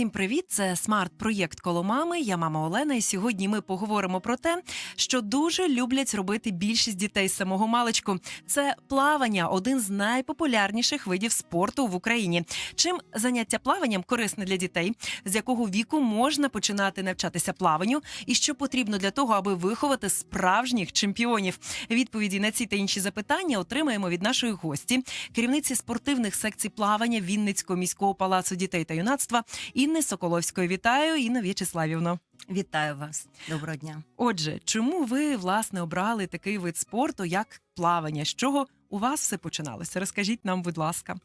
Всім привіт! Це смарт-проєкт коло мами. Я мама Олена. І сьогодні ми поговоримо про те, що дуже люблять робити більшість дітей з самого маличку. Це плавання, один з найпопулярніших видів спорту в Україні. Чим заняття плаванням корисне для дітей, з якого віку можна починати навчатися плаванню, і що потрібно для того, аби виховати справжніх чемпіонів. Відповіді на ці та інші запитання отримаємо від нашої гості, керівниці спортивних секцій плавання Вінницького міського палацу дітей та юнацтва Інни Соколовської. Вітаю, Інна В'ячеславівно. Вітаю вас. Доброго дня. Отже, чому ви власне обрали такий вид спорту, як плавання? З чого у вас все починалося? Розкажіть нам, будь ласка.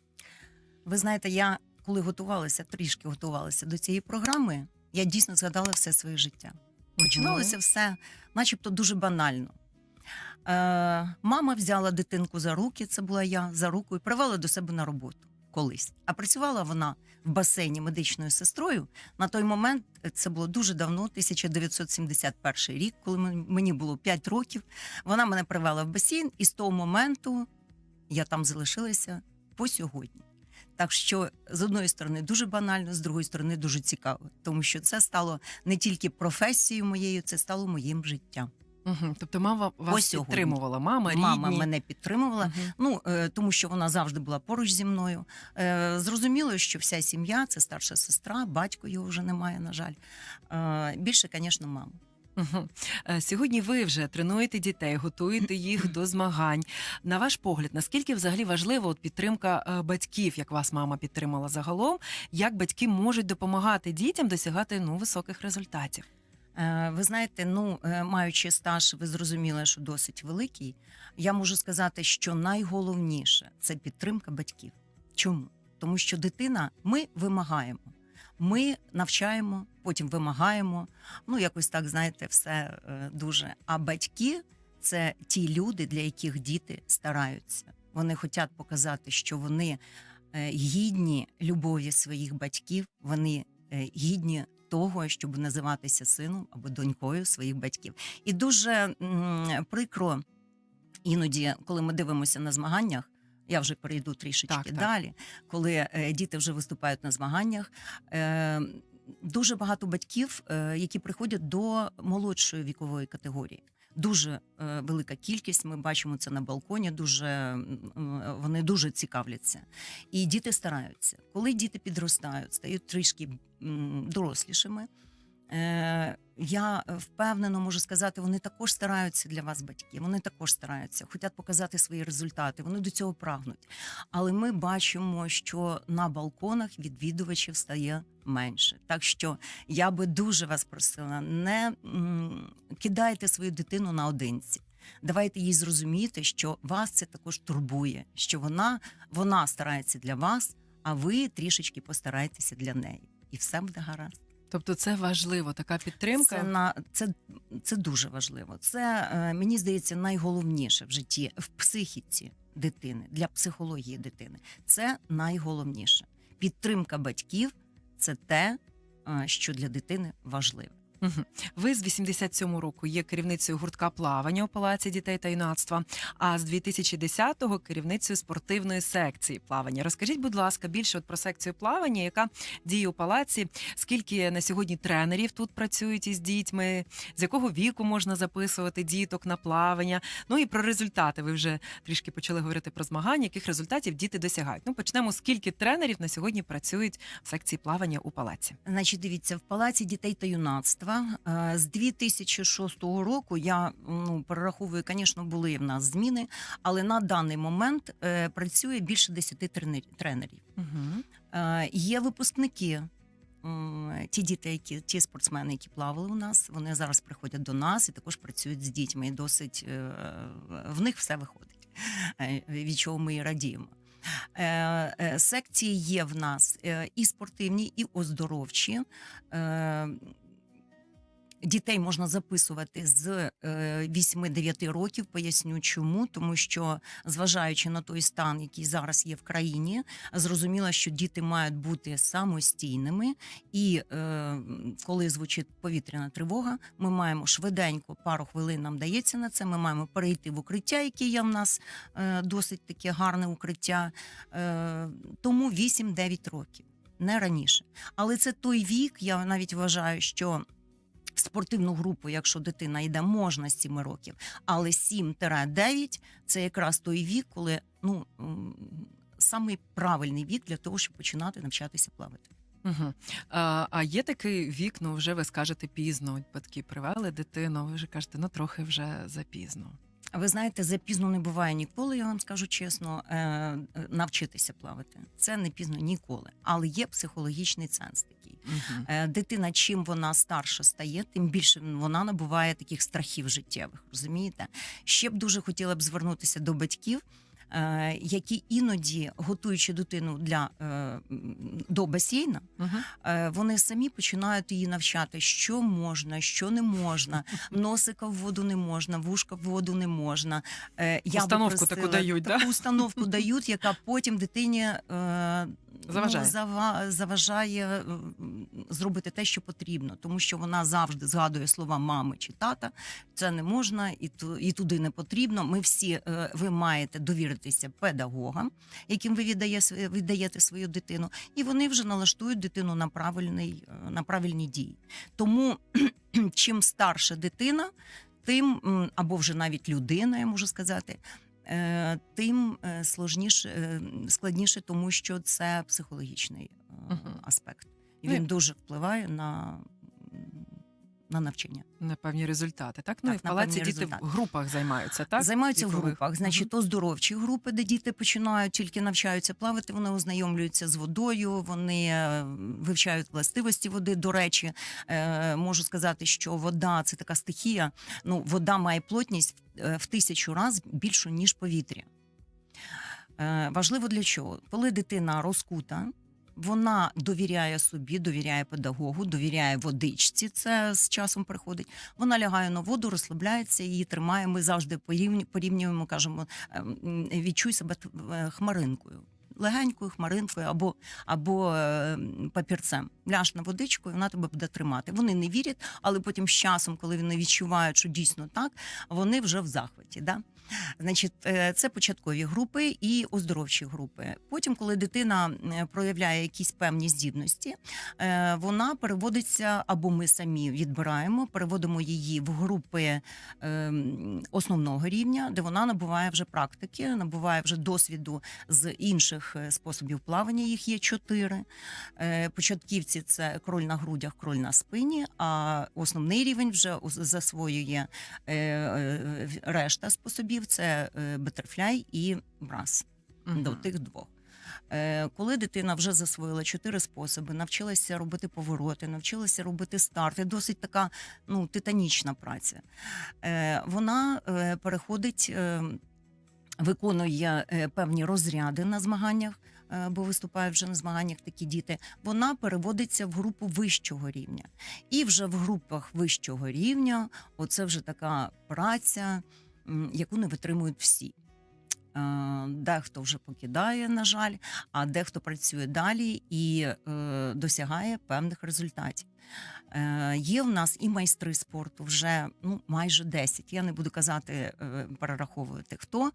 Ви знаєте, я коли готувалася, трішки готувалася до цієї програми, я дійсно згадала все своє життя. Починалося все, начебто, дуже банально. Е, мама взяла дитинку за руки, це була я за руку, і привела до себе на роботу колись. А працювала вона в басейні медичною сестрою. На той момент е, це було дуже давно, 1971 рік, коли мен- мені було 5 років. Вона мене привела в басейн, і з того моменту я там залишилася по сьогодні. Так що з одної сторони дуже банально, з другої сторони дуже цікаво, тому що це стало не тільки професією моєю, це стало моїм життям. Угу. Тобто, мама вас сьогодні. підтримувала, мама, рідні. Мама мене підтримувала. Мгм. Ну е, тому що вона завжди була поруч зі мною. Е, Зрозуміло, що вся сім'я це старша сестра, батько його вже немає, на жаль. Е, Більше, звісно, мама. Мгм. Е, Сьогодні ви вже тренуєте дітей, готуєте їх до змагань. На ваш погляд, наскільки взагалі важлива от підтримка е, батьків, як вас мама підтримала загалом, як батьки можуть допомагати дітям досягати ну високих результатів? Е, Ви знаєте, ну е, маючи стаж, ви зрозуміли, що досить великий. Я можу сказати, що найголовніше це підтримка батьків. Чому? Тому що дитина, ми вимагаємо, ми навчаємо, потім вимагаємо. Ну, якось так, знаєте, все е, дуже. А батьки це ті люди, для яких діти стараються. Вони хочуть показати, що вони гідні любові своїх батьків, вони гідні того, щоб називатися сином або донькою своїх батьків. І дуже прикро іноді, коли ми дивимося на змаганнях. Я вже перейду трішечки Так, так. далі, коли е, діти вже виступають на змаганнях. Е, дуже багато батьків, е, які приходять до молодшої вікової категорії. Дуже е, велика кількість. Ми бачимо це на балконі. Дуже м, вони дуже цікавляться, і діти стараються. Коли діти підростають, стають трішки дорослішими. Е, я впевнено можу сказати, вони також стараються для вас, батьки. Вони також стараються, хочуть показати свої результати. Вони до цього прагнуть. Але ми бачимо, що на балконах відвідувачів стає менше. Так що я би дуже вас просила, не кидайте свою дитину наодинці. Давайте їй зрозуміти, що вас це також турбує, що вона, вона старається для вас, а ви трішечки постарайтеся для неї. І все буде гаразд. Тобто, це важливо, така підтримка. Це на це, це дуже важливо. Це е, мені здається найголовніше в житті, в психіці дитини, для психології дитини. Це найголовніше. Підтримка батьків це те, е, що для дитини важливо. Ви з 87 року є керівницею гуртка плавання у палаці дітей та юнацтва. А з 2010-го керівницею спортивної секції плавання. Розкажіть, будь ласка, більше от про секцію плавання, яка діє у палаці. Скільки на сьогодні тренерів тут працюють із дітьми? З якого віку можна записувати діток на плавання? Ну і про результати. Ви вже трішки почали говорити про змагання, яких результатів діти досягають. Ну почнемо. Скільки тренерів на сьогодні працюють в секції плавання у палаці? Значить, дивіться, в палаці дітей та юнацтва е, з 2006 року я ну перераховую, звісно, були в нас зміни, але на даний момент е, працює більше 10 тренерів. Угу. Є випускники. Ті діти, які ті спортсмени, які плавали у нас, вони зараз приходять до нас і також працюють з дітьми. І досить в них все виходить, від чого ми і радіємо. Секції є в нас і спортивні, і оздоровчі. Е, Дітей можна записувати з е, 8-9 років. Поясню чому, тому що зважаючи на той стан, який зараз є в країні, зрозуміло, що діти мають бути самостійними, і е, коли звучить повітряна тривога, ми маємо швиденько пару хвилин нам дається на це. Ми маємо перейти в укриття, яке є в нас е, досить таке гарне укриття. Е, тому 8-9 років. не раніше. Але це той вік, я навіть вважаю, що в спортивну групу, якщо дитина йде, можна з 7 років, але 7-9 це якраз той вік, коли ну самий правильний вік для того, щоб починати навчатися плавати. Угу. А, а є такий вік, ну вже ви скажете пізно. Батьки привели дитину, ви вже кажете, ну трохи вже запізно. Ви знаєте, запізно не буває ніколи, я вам скажу чесно, е, навчитися плавати. Це не пізно ніколи. Але є психологічний сенс такий. Угу. Дитина, чим вона старша стає, тим більше вона набуває таких страхів життєвих. Розумієте? Ще б дуже хотіла б звернутися до батьків. Е, Які іноді готуючи дитину для е, до басейна, Угу. е, вони самі починають її навчати, що можна, що не можна. Носика в воду не можна, вушка в воду не можна. Я Установку таку дають, дають, да? установку дають, яка потім дитині Заважає. Ну, зава, заважає е, зробити те, що потрібно, тому що вона завжди згадує слова мами чи тата. Це не можна і ту, і туди не потрібно. Ми всі е, ви маєте довіритися педагогам, яким ви віддає, віддаєте свою дитину, і вони вже налаштують дитину на правильний е, на правильні дії. Тому чим старша дитина, тим або вже навіть людина, я можу сказати. Е, Тим е, сложніше складніше, тому що це психологічний угу. Аспект, і Ну, він ну, дуже впливає на, на навчання. На певні результати, так? Ну Так, і в палаці діти результати. в групах займаються, так? Займаються в групах. Значить, оздоровчі групи, де діти починають тільки навчаються плавати. Вони ознайомлюються з водою, вони е, вивчають властивості води. До речі, е, можу сказати, що вода це така стихія. Ну, вода має плотність е, в тисячу разів більшу ніж повітря. Важливо для чого? Коли дитина розкута. Вона довіряє собі, довіряє педагогу, довіряє водичці. Це з часом приходить. Вона лягає на воду, розслабляється, її тримає. Ми завжди порівню- порівнюємо, кажемо, ем, відчуй себе е, хмаринкою. Легенькою хмаринкою або, або е, папірцем. Ляж на водичку, і вона тебе буде тримати. Вони не вірять, але потім з часом, коли вони відчувають, що дійсно так, вони вже в захваті. Да? Значить, е, це початкові групи і оздоровчі групи. Потім, коли дитина е, проявляє якісь певні здібності, е, вона переводиться або ми самі відбираємо, переводимо її в групи ем, основного рівня, де вона набуває вже практики, набуває вже досвіду з інших е, способів плавання. Їх є чотири. Е, Початківці це кроль на грудях, кроль на спині. А основний рівень вже засвоює е, е, решта способів: це е, батерфляй і брас Мгм. до тих двох. Е, Коли дитина вже засвоїла чотири способи, навчилася робити повороти, навчилася робити старти, досить така ну, титанічна праця. Е, Вона переходить, виконує певні розряди на змаганнях. Бо виступають вже на змаганнях такі діти, вона переводиться в групу вищого рівня. І вже в групах вищого рівня оце вже така праця, яку не витримують всі. Е, Дехто вже покидає, на жаль, а дехто працює далі і е, досягає певних результатів. Е, є в нас і майстри спорту вже ну, майже 10. Я не буду казати, перераховувати хто.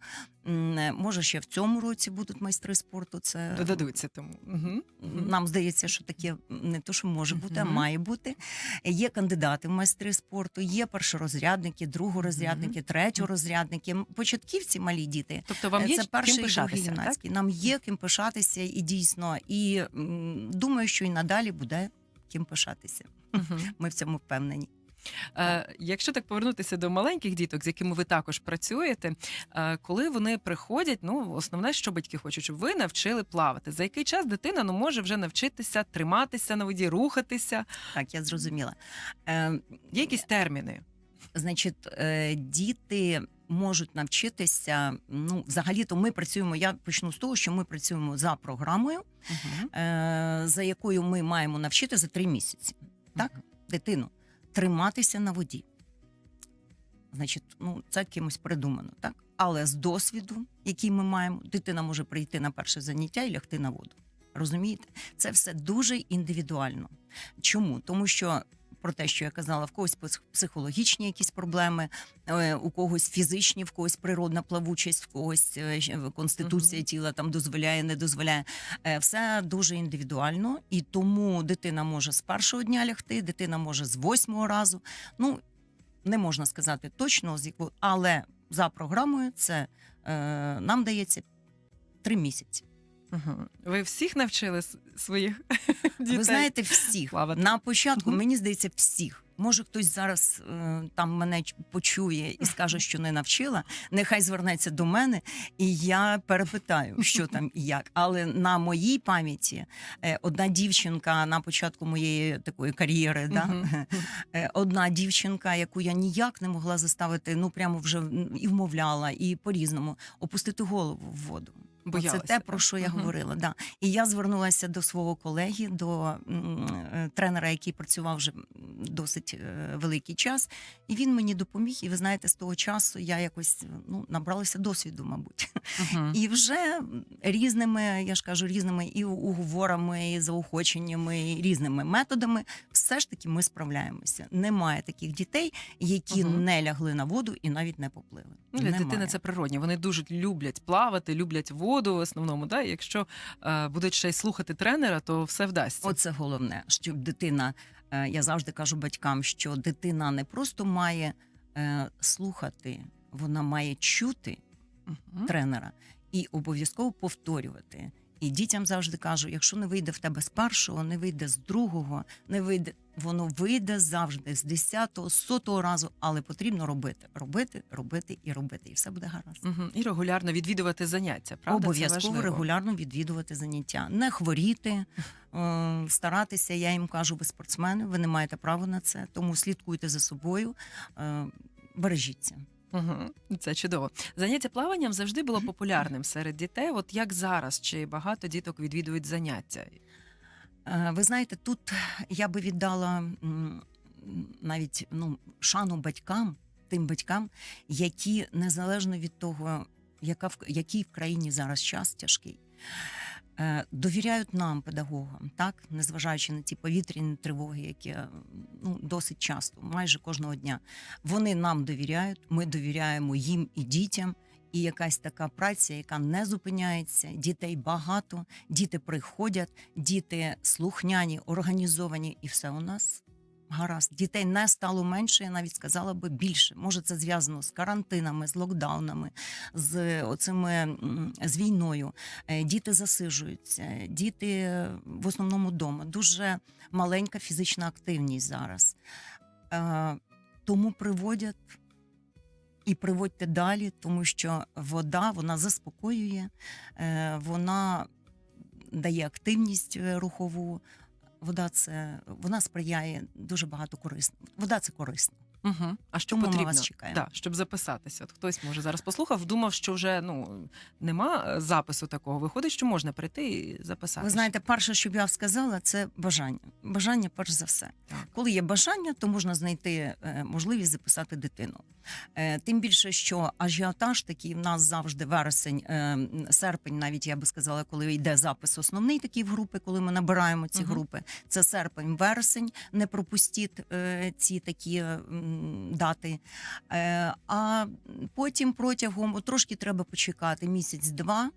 Може, ще в цьому році будуть майстри спорту. Це Додадуться тому. Угу. нам здається, що таке не то, що може бути, а має бути. Є кандидати в майстри спорту, є першорозрядники, другорозрядники, третьорозрядники. Початківці малі діти. Тобто вам Е, є це перший пишатися, юнацький. Нам є ким пишатися, і дійсно, і м, думаю, що і надалі буде ким пишатися. Ми в цьому впевнені. Е, якщо так повернутися до маленьких діток, з якими ви також працюєте, е, коли вони приходять, ну основне, що батьки хочуть, щоб ви навчили плавати. За який час дитина ну може вже навчитися триматися на воді, рухатися? Так, я зрозуміла. Е, Є якісь терміни? Значить, е, діти можуть навчитися. Ну, взагалі-то ми працюємо. Я почну з того, що ми працюємо за програмою, Угу. е, за якою ми маємо навчити за три місяці. Так, дитину триматися на воді. Значить, ну це кимось придумано, так? Але з досвіду, який ми маємо, дитина може прийти на перше заняття і лягти на воду. Розумієте? Це все дуже індивідуально. Чому? Тому що про те, що я казала, в когось псих- психологічні якісь проблеми, е, у когось фізичні, в когось природна плавучість, в когось е, конституція тіла там дозволяє, не дозволяє. Е, Все дуже індивідуально, і тому дитина може з першого дня лягти, дитина може з восьмого разу. Ну не можна сказати точно, з якого, але за програмою це е, нам дається три місяці. Угу. Ви всіх навчили своїх дітей? Ви знаєте, всіх плавати. на початку, мені здається, всіх. Може, хтось зараз е, там мене почує і скаже, що не навчила. Нехай звернеться до мене, і я перепитаю, що там і як. Але на моїй пам'яті е, одна дівчинка на початку моєї такої кар'єри, да, Е, одна дівчинка, яку я ніяк не могла заставити, ну прямо вже і вмовляла, і по-різному опустити голову в воду. Це Боялася, те, про що я Мгм. говорила. Да. І я звернулася до свого колеги, до е, тренера, який працював вже досить е, великий час. І він мені допоміг. І ви знаєте, з того часу я якось ну, набралася досвіду, мабуть. Мгм. І вже різними, я ж кажу, різними і уговорами, і заохоченнями, і різними методами, все ж таки ми справляємося. Немає таких дітей, які Мгм. не лягли на воду і навіть не поплили. Ну, для Немає. дитини це природньо. Вони дуже люблять плавати, люблять воду в основному. Да? І Якщо е, будуть ще й слухати тренера, то все вдасться. Оце головне, щоб дитина. е, Я завжди кажу батькам, що дитина не просто має е, слухати, вона має чути Мгм. тренера і обов'язково повторювати. І дітям завжди кажу: якщо не вийде в тебе з першого, не вийде з другого, не вийде, воно вийде завжди з десятого, з сотого разу, але потрібно робити, робити, робити і робити, і все буде гаразд. Мгм. І регулярно відвідувати заняття. Правда? Обов'язково регулярно відвідувати заняття, не хворіти, е, старатися. Я їм кажу, ви спортсмени, ви не маєте права на це, тому слідкуйте за собою, е, бережіться. Угу. Це чудово. Заняття плаванням завжди було популярним серед дітей. От як зараз, чи багато діток відвідують заняття? Е, Ви знаєте, тут я би віддала навіть ну, шану батькам, тим батькам, які незалежно від того, яка в який в країні зараз час тяжкий. Е, Довіряють нам, педагогам, так незважаючи на ті повітряні тривоги, які е, ну досить часто, майже кожного дня, вони нам довіряють. Ми довіряємо їм і дітям. І якась така праця, яка не зупиняється, дітей багато, діти приходять, діти слухняні, організовані, і все у нас гаразд. Дітей не стало менше, я навіть сказала би більше. Може, це зв'язано з карантинами, з локдаунами, з оцими з війною. Е, Діти засижуються, діти в основному вдома. Дуже маленька фізична активність зараз. Е, Тому приводять. І приводьте далі, тому що вода вона заспокоює, е, вона дає активність рухову. Вода це вона сприяє дуже багато корисно. Вода це корисно. Угу. А що Тому ми потрібно? вас чекаємо. Да, щоб записатися. От хтось може зараз послухав, думав, що вже ну нема е, запису такого. Виходить, що можна прийти і записатися. Ви знаєте, перше, що б я сказала, це бажання. Бажання, перш за все. Так. Коли є бажання, то можна знайти е, можливість записати дитину. Е, Тим більше, що ажіотаж такий в нас завжди вересень, серпень, навіть я би сказала, коли йде запис основний такий в групи, коли ми набираємо ці Мгм. групи. Це серпень, вересень. Не пропустіть ці такі дати. Е, А потім протягом трошки треба почекати місяць-два.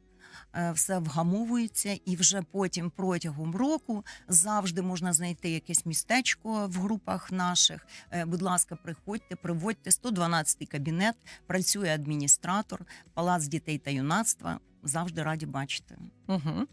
е, Все вгамовується, і вже потім протягом року завжди можна знайти якесь містечко в групах наших. Е, Будь ласка, приходьте, приводьте 112 кабінет. Працює адміністратор, палац дітей та юнацтва. Завжди раді бачити. Угу.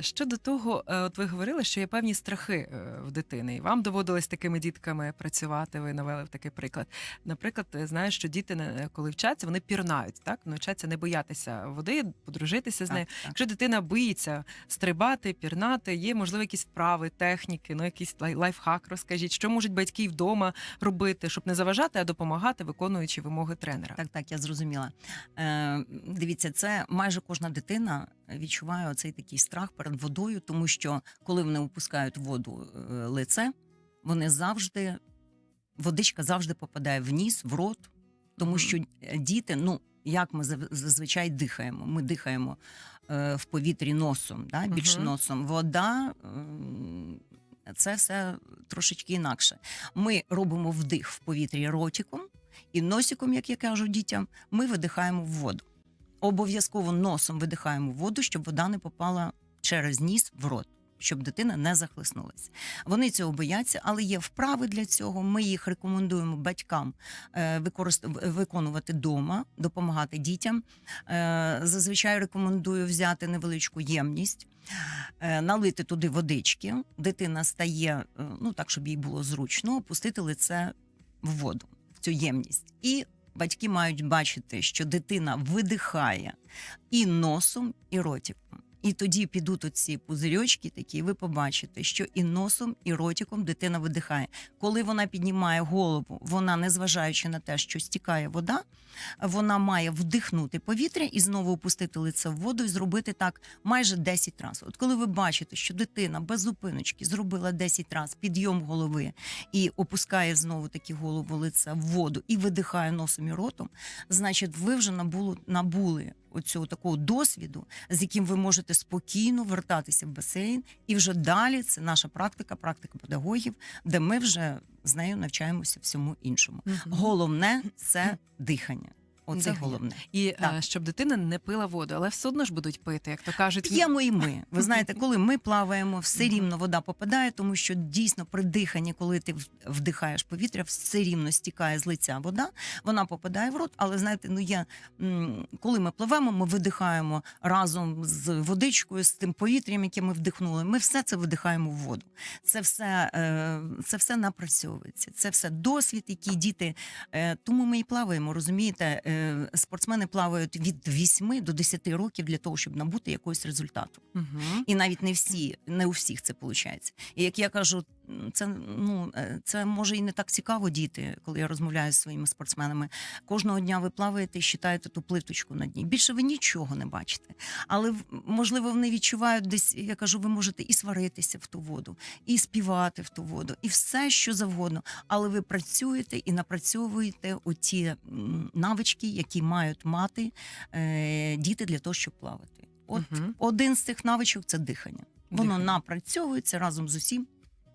Щодо того, е, от ви говорили, що є певні страхи е, в дитини, і вам доводилось такими дітками працювати. Ви навели такий приклад. Наприклад, знаю, що діти, коли вчаться, вони пірнають, так навчаться не боятися води, подружитися з нею. Так, так. Якщо дитина боїться стрибати, пірнати, є можливо якісь вправи, техніки, ну якийсь лай- лайфхак. Розкажіть, що можуть батьки вдома робити, щоб не заважати, а допомагати, виконуючи вимоги тренера. Так, так, я зрозуміла. Е, дивіться, це майже кожна дитина відчуває оцей такий страх перед водою, тому що коли вони опускають воду е, лице, вони завжди, водичка завжди попадає в ніс, в рот, тому що е, діти, ну як ми зазвичай дихаємо? Ми дихаємо е, в повітрі носом, да, більше Мгм. носом. Вода м, це все трошечки інакше. Ми робимо вдих в повітрі ротиком, і носиком, як я кажу дітям, ми видихаємо в воду. Обов'язково носом видихаємо воду, щоб вода не попала через ніс в рот. Щоб дитина не захлеснулася. Вони цього бояться, але є вправи для цього. Ми їх рекомендуємо батькам е, виконувати вдома, допомагати дітям. Е, Зазвичай рекомендую взяти невеличку ємність, е, налити туди водички. Дитина стає, ну так, щоб їй було зручно, опустити лице в воду, в цю ємність. І батьки мають бачити, що дитина видихає і носом, і ротиком. І тоді підуть оці пузирьочки такі, ви побачите, що і носом, і ротиком дитина видихає. Коли вона піднімає голову, вона, незважаючи на те, що стікає вода, вона має вдихнути повітря і знову опустити лице в воду і зробити так майже 10 разів. От коли ви бачите, що дитина без зупиночки зробила 10 разів підйом голови і опускає знову таки голову лиця в воду і видихає носом і ротом, значить, ви вже набули, набули оцього такого досвіду, з яким ви можете спокійно вертатися в басейн, і вже далі це наша практика, практика педагогів, де ми вже з нею навчаємося всьому іншому. Головне це дихання. Оце головне. І Так. е, щоб дитина не пила воду, але все одно ж будуть пити, як то кажуть. П'ємо і ми. Ви знаєте, коли ми плаваємо, все рівно вода попадає, тому що дійсно при диханні, коли ти вдихаєш повітря, все рівно стікає з лиця вода, вона попадає в рот. Але знаєте, ну я коли ми пливемо, ми видихаємо разом з водичкою, з тим повітрям, яке ми вдихнули. Ми все це видихаємо в воду. Це все, е, це все напрацьовується. Це все досвід, який діти. е, Тому ми і плаваємо. Розумієте, спортсмени плавають від 8 до 10 років для того, щоб набути якогось результату. Угу. І навіть не всі, не у всіх це виходить. І як я кажу, це ну е, це може і не так цікаво діти, коли я розмовляю з своїми спортсменами. Кожного дня ви плаваєте і считаєте ту плиточку на дні. Більше ви нічого не бачите. Але можливо вони відчувають десь. Я кажу, ви можете і сваритися в ту воду, і співати в ту воду, і все, що завгодно. Але ви працюєте і напрацьовуєте оті навички, які мають мати е, діти для того, щоб плавати. От Мгм. один з цих навичок це дихання. Воно Дихання. напрацьовується разом з усім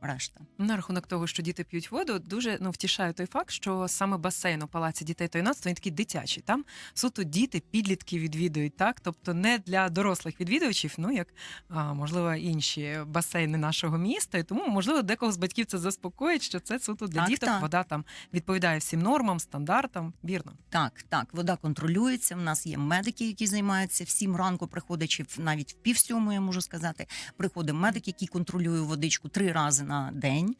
решта. На рахунок того, що діти п'ють воду, дуже ну втішає той факт, що саме басейн у палаці дітей та юнацтва він такий дитячий. Там суто діти, підлітки відвідують, так тобто не для дорослих відвідувачів, ну як а, можливо інші басейни нашого міста. І тому можливо декого з батьків це заспокоїть, що це суто для Так, діток. так. Вода там відповідає всім нормам, стандартам. Вірно. Так, так, вода контролюється. В нас є медики, які займаються всім ранку, приходячи навіть в пів сьомої, я можу сказати. Приходить медик, який контролює водичку три рази на день.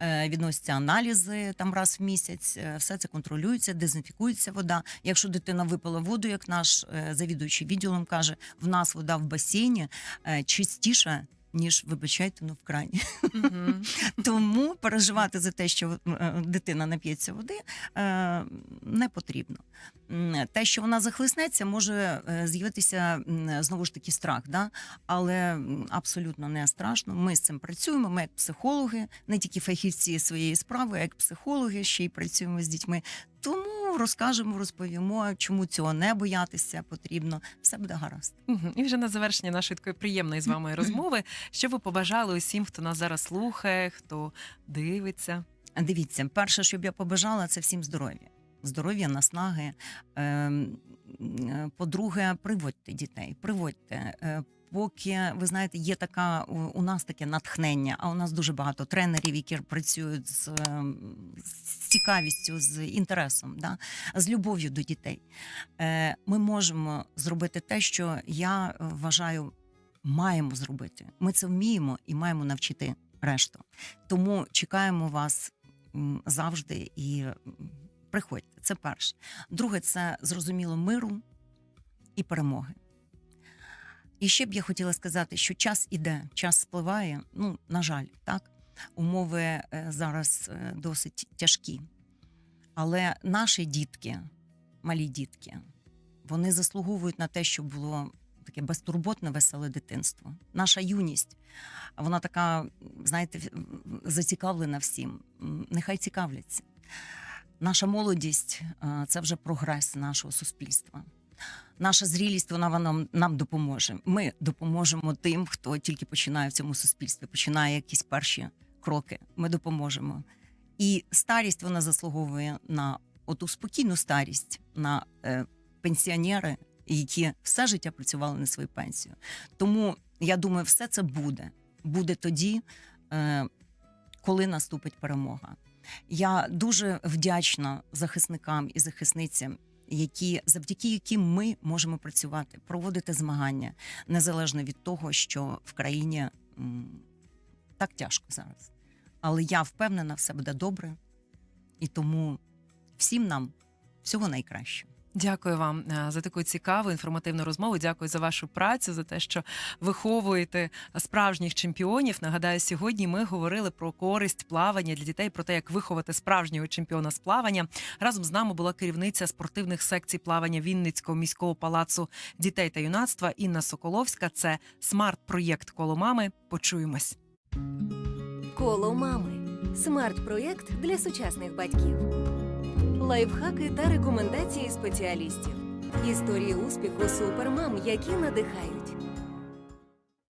Е, відносяться аналізи там раз в місяць. Е, все це контролюється, дезінфікується вода. Якщо дитина випила воду, як наш е, завідуючий відділом каже, в нас вода в басейні чистіша. Ніж вибачайте, ну в крані. Тому переживати за те, що е, дитина нап'ється води, е, не потрібно. Те, що вона захлиснеться, може е, з'явитися знову ж таки страх, да? але абсолютно не страшно. Ми з цим працюємо. Ми як психологи, не тільки фахівці своєї справи, а як психологи, ще й працюємо з дітьми. Тому розкажемо, розповімо, чому цього не боятися потрібно. Все буде гаразд. І вже на завершення нашої такої приємної з вами розмови, що ви побажали усім, хто нас зараз слухає, хто дивиться. Дивіться, перше, що б я побажала, це всім здоров'я. Здоров'я, наснаги. Ем, е, По-друге, приводьте дітей, приводьте. Поки ви знаєте, є така у- нас таке натхнення, а у нас дуже багато тренерів, які працюють з, ем, з цікавістю, з інтересом, да? з любов'ю до дітей. Е, Ми можемо зробити те, що я вважаю, маємо зробити. Ми це вміємо і маємо навчити решту. Тому чекаємо вас завжди і приходьте. Це перше. Друге, це зрозуміло миру і перемоги. І ще б я хотіла сказати, що час іде, час спливає. Ну, на жаль, так. Умови е, зараз е, досить тяжкі. Але наші дітки, малі дітки, вони заслуговують на те, щоб було таке безтурботне, веселе дитинство. Наша юність, вона така, знаєте, зацікавлена всім. Нехай цікавляться. Наша молодість е, це вже прогрес нашого суспільства. Наша зрілість вона нам, нам допоможе. Ми допоможемо тим, хто тільки починає в цьому суспільстві, починає якісь перші кроки, ми допоможемо. І старість вона заслуговує на оту спокійну старість, на е, пенсіонери, які все життя працювали на свою пенсію. Тому я думаю, все це буде. Буде тоді, е, коли наступить перемога. Я дуже вдячна захисникам і захисницям, які завдяки яким ми можемо працювати, проводити змагання незалежно від того, що в країні так тяжко зараз. Але я впевнена, все буде добре, і тому всім нам всього найкращого. Дякую вам е, за таку цікаву інформативну розмову. Дякую за вашу працю, за те, що виховуєте справжніх чемпіонів. Нагадаю, сьогодні ми говорили про користь плавання для дітей, про те, як виховати справжнього чемпіона з плавання. Разом з нами була керівниця спортивних секцій плавання Вінницького міського палацу дітей та юнацтва Інна Соколовська. Це смарт-проєкт коло мами. Почуємось. Коло мами. Смарт-проєкт для сучасних батьків. Лайфхаки та рекомендації спеціалістів. Історії успіху супермам, які надихають.